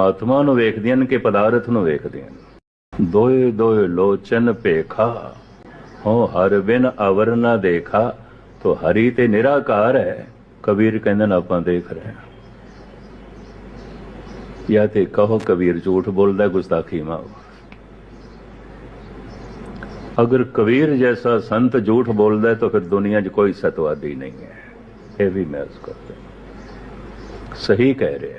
ਆਤਮਾ ਨੂੰ ਵੇਖਦੀਆਂ ਨੇ ਕਿ ਪਦਾਰਥ ਨੂੰ ਵੇਖਦੀਆਂ ਨੇ। ਦੋਏ ਦੋਏ ਲੋਚਨ ਭੇਖਾ ਹੋ ਹਰ ਬਿਨ ਅਵਰ ਨਾ ਦੇਖਾ, ਤੋ ਹਰੀ ਤੇ ਨਿਰਾਕਾਰ ਹੈ, ਕਬੀਰ ਕਹਿੰਦੇ ਨੇ ਆਪਾਂ ਦੇਖ ਰਹੇ ਹਾਂ। ਜਾਂ ਤੇ ਕਹੋ ਕਬੀਰ ਝੂਠ ਬੋਲਦਾ, ਗੁਸਤਾਖੀ ਮਾਓ ਅਗਰ ਕਬੀਰ ਜੈਸਾ ਸੰਤ ਝੂਠ ਬੋਲਦਾ, ਤਾਂ ਫਿਰ ਦੁਨੀਆ 'ਚ ਕੋਈ ਸਤਵਾਦੀ ਨਹੀਂ ਹੈ। ਇਹ ਵੀ ਮੈਂ ਉਸ ਕਰਦਾ। ਸਹੀ ਕਹਿ ਰਿਹਾ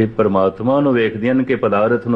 ਇਹ ਪਰਮਾਤਮਾ ਨੂੰ ਵੇਖਦੀਆਂ ਨੇ ਕਿ ਪਦਾਰਥ ਨੂੰ